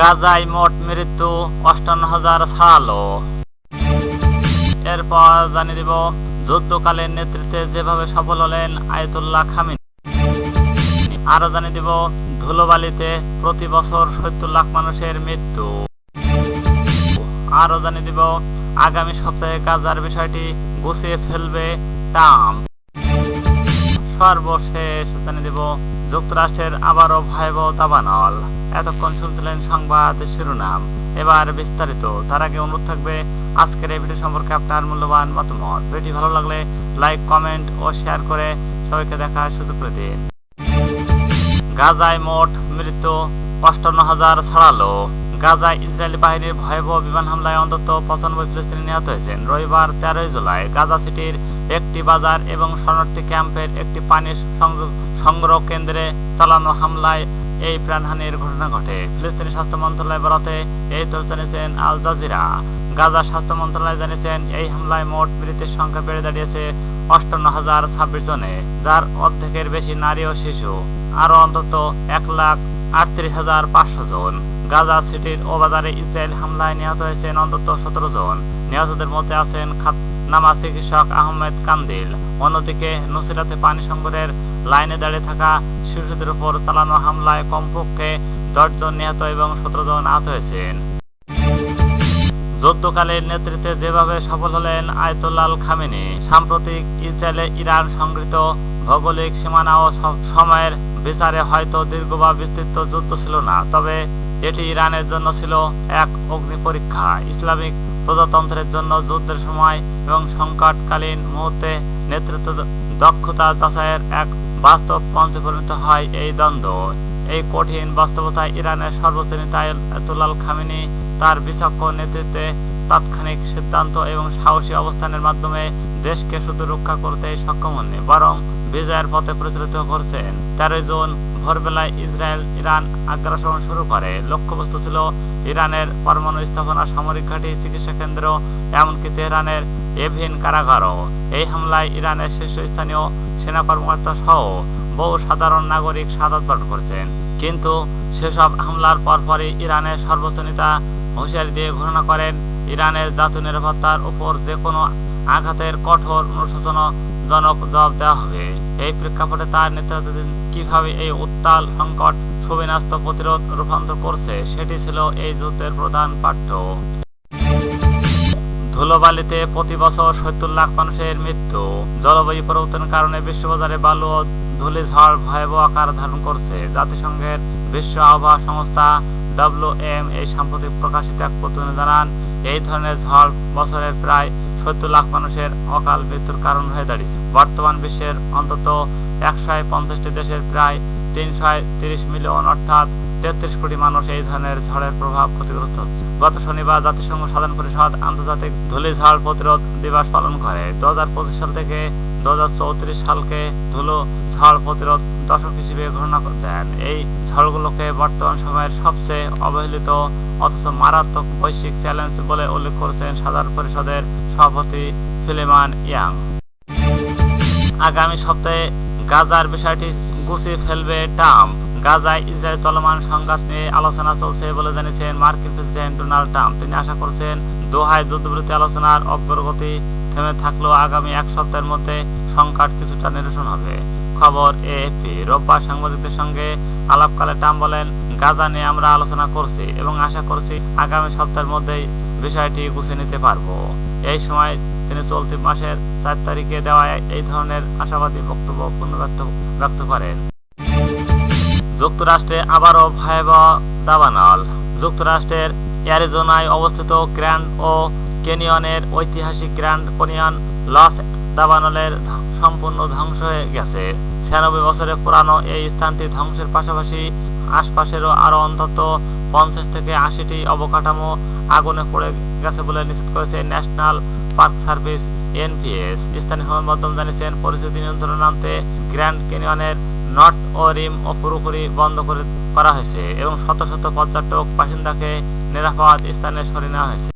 গাজায় মোট মৃত্যু অষ্টান্ন হাজার ছাড়ালো এরপর জানিয়ে দিব, যুদ্ধকালীন নেতৃত্বে যেভাবে সফল হলেন আয়তুল্লাহ খামিনি। আরও জানিয়ে দিব, ধুলোবালিতে প্রতি বছর সত্তর লাখ মানুষের মৃত্যু। আরও জানিয়ে দিব, আগামী সপ্তাহে গাজার বিষয়টি গুছিয়ে ফেলবে ট্রাম্প। সর্বশেষ জানিয়ে দেব, যুক্তরাষ্ট্রের আবারও ভয়াবহ দাবানল। এতক্ষণ শুনছিলেন সংবাদ শিরোনাম। এবার বিস্তারিত। তার আগে অনুরোধ থাকবে, আজকের এই ভিডিও সম্পর্কে আপনার মূল্যবান মতামত। ভিডিও ভালো লাগলে লাইক, কমেন্ট ও শেয়ার করে সবাইকে দেখার সুযোগ করে দিন। গাজায় মোট মৃত্যু অষ্টান্ন হাজার ছাড়ালো। গাজায় ইসরায়েলি বাহিনীর ভয়াবহ বিমান হামলায় অন্তত পঁচানব্বই ফিলিস্তিনি নিহত হয়েছেন। রবিবার তেরোই জুলাই গাজা সিটির একটি বাজার এবং শরণার্থী ক্যাম্পের একটি পানি সংযোগ সংগ্রহ কেন্দ্রে চালানো হামলায় এই প্রাণহানির ঘটনা ঘটে। ফিলিস্তিনি স্বাস্থ্য মন্ত্রণালয় বরাতে এই তথ্য জানিয়েছেন আল জাজিরা। গাজা স্বাস্থ্য মন্ত্রণালয় জানিয়েছেন এই হামলায় মোট মৃতের সংখ্যা বেড়ে দাঁড়িয়েছে অষ্টান্ন হাজার ছাব্বিশ জনে, যার অর্ধেকের বেশি নারী ও শিশু। আরও অন্তত এক লাখ আটত্রিশ হাজার পাঁচশো জন। গাজা সিটির ও বাজারে ইসরায়েল হামলায় নিহত হয়েছেন অন্তত সতেরো জন। নিহতদের মধ্যে আছেন নামা চিকিৎসক আহমেদ কান্দিল। অন্যদিকে নুসিরাতে পানি সংগ্রহের লাইনে দাঁড়িয়ে থাকা শিশুদের উপর চালানো হামলায় কমপক্ষে দশজন নিহত এবং সতেরো জন আহত হয়েছেন। যুদ্ধকালের নেতৃত্বে যেভাবে সফল হলেন আয়তুল্লাল খামেনি, সাম্প্রতিক ইসরায়েলে ইরান সংগৃহীত ভৌগোলিক সীমানা ও সময়ের বিচারে হয়তো দীর্ঘ বা বিস্তৃত যুদ্ধ ছিল না, তবে এটি ইরানের জন্য ছিল এক অগ্নি পরীক্ষা। ইসলামিক প্রজাতন্ত্রের জন্য যুদ্ধের সময় এবং সংকটকালীন মুহূর্তে নেতৃত্ব দক্ষতা যাচাইয়ের এক বাস্তব মঞ্চে পরিণত হয় এই দ্বন্দ্ব। এই কঠিন বাস্তবতায় ইরানের সর্বশ্রেণী আয়তুল্লাল খামিনি তার বিচক্ষণ নেতৃত্বে তাৎক্ষণিক সিদ্ধান্ত এবং সাহসী অবস্থানের মাধ্যমে দেশকে শুধু রক্ষা করতেই সক্ষম হননি, বরং বিজয়ের পথে পরিচালিত করছেন। তেরোই জুন ভোরবেলায় ইসরায়েল ইরান আগ্রাসন শুরু করে। লক্ষ্যবস্তু ছিল ইরানের পরমাণু স্থাপনা সামরিক ঘাঁটি চিকিৎসা কেন্দ্র, এমনকি তেহরানের এভিন কারাগারও। এই হামলায় ইরানের শীর্ষস্থানীয় সেনা কর্মকর্তা সহ বহু সাধারণ নাগরিক সাদাত বরণ করেছেন। কিন্তু সেসব হামলার পরপরই ইরানের সর্বোচ্চ নেতা হুঁশিয়ারি দিয়ে ঘোষণা করেন, ইরানের জাতীয় নিরাপত্তার উপর যে কোনো আঘাতের কঠোর অনুশোচনাজনক জবাব দেওয়া হবে। এই প্রেক্ষাপটে তার নেতৃত্বাধীন কীভাবে এই উত্তাল সংকট সুবিন্যস্ত প্রতিরোধ রূপান্তর করছে, সেটি ছিল এই যুদ্ধের প্রধান পাঠ্য। ধুলোবালিতে প্রতি বছর সত্তর লাখ মানুষের মৃত্যু। জলবায়ু পরিবর্তনের কারণে বিশ্ববাজারে বালু ও ধুলি ঝড় ভয়াবহ আকার ধারণ করছে। জাতিসংঘের বিশ্ব আবহাওয়া সংস্থা ডব্লিউএম এই সাম্প্রতিক প্রকাশিত এক প্রতিবেদনে জানান, এই ধরনের ঝড় বছরের প্রায় সত্তর লাখ মানুষের অকাল মৃত্যুর কারণ হয়ে দাঁড়িয়েছে। বর্তমান বিশ্বের অন্তত একশো পঞ্চাশটি দেশের প্রায় তিনশো তিরিশ মিলিয়ন, অর্থাৎ তেত্রিশ কোটি মানুষ এই ধরনের ঝড়ের প্রভাব ক্ষতিগ্রস্ত হচ্ছে। গত শনিবার জাতিসংঘ সাধারণ পরিষদ আন্তর্জাতিক ধুলি ঝড় প্রতিরোধ দিবস পালন করে। দু সাল থেকে দু সালকে ধুলো ঝড় প্রতিরোধ দশক হিসেবে ঘোষণা দেন। এই ঝড়গুলোকে বর্তমান সময়ের সবচেয়ে অবহেলিত অথচ মারাত্মক বৈশ্বিক চ্যালেঞ্জ বলে উল্লেখ করেছেন সাধারণ পরিষদের সভাপতি ফিলিমান ইয়াং। আগামী সপ্তাহে গাজার বিষয়টি গুছিয়ে ফেলবে ট্রাম্প। গাজায় ইসরায়েল চলমান সংঘাত নিয়ে আলোচনা চলছে বলে জানিয়েছেন মার্কিন প্রেসিডেন্ট ডোনাল্ড ট্রাম্প। তিনি আশা করছেন দোহায় যুদ্ধবিরতি আলোচনার অগ্রগতি থেমে থাকলেও আগামী এক সপ্তাহের মধ্যে সংকট কিছুটা নিরসন হবে। খবর এএফপি রোববার সাংবাদিকদের সঙ্গে আলাপকালে ট্রাম্প বলেন, গাজা নিয়ে আমরা আলোচনা করছি এবং আশা করছি আগামী সপ্তাহের মধ্যেই বিষয়টি গুছিয়ে নিতে পারব। এই সময় তিনি চলতি মাসের চার তারিখে দেওয়া এই ধরনের আশাবাদী বক্তব্য পুনর্ব্যক্ত ব্যক্ত করেন। যুক্তরাষ্ট্রে আবারও ভয়াবহ দাবানল। যুক্তরাষ্ট্রের অ্যারিজোনায় অবস্থিত গ্র্যান্ড ও কেনিয়নের ঐতিহাসিক গ্র্যান্ড কেনিয়ন লস দাবানলের সম্পূর্ণ ধ্বংস হয়ে গেছে। ছিয়ানব্বই বছরের পুরানো এই স্থানটি ধ্বংসের পাশাপাশি আশপাশেরও আরও অন্তত পঞ্চাশ থেকে আশিটি অবকাঠামো আগুনে পড়ে গেছে বলে নিশ্চিত করেছে ন্যাশনাল পার্ক সার্ভিস এনপিএস স্থানীয় মাধ্যম জানিয়েছেন, পরিস্থিতি নিয়ন্ত্রণে আনতে গ্র্যান্ড কেনিয়নের নর্থ ও রিম ও পুরোপুরি বন্ধ করে করা হয়েছে এবং শত শত পর্যটক বাসিন্দাকে নিরাপদ স্থানে সরিয়ে নেওয়া হয়েছে।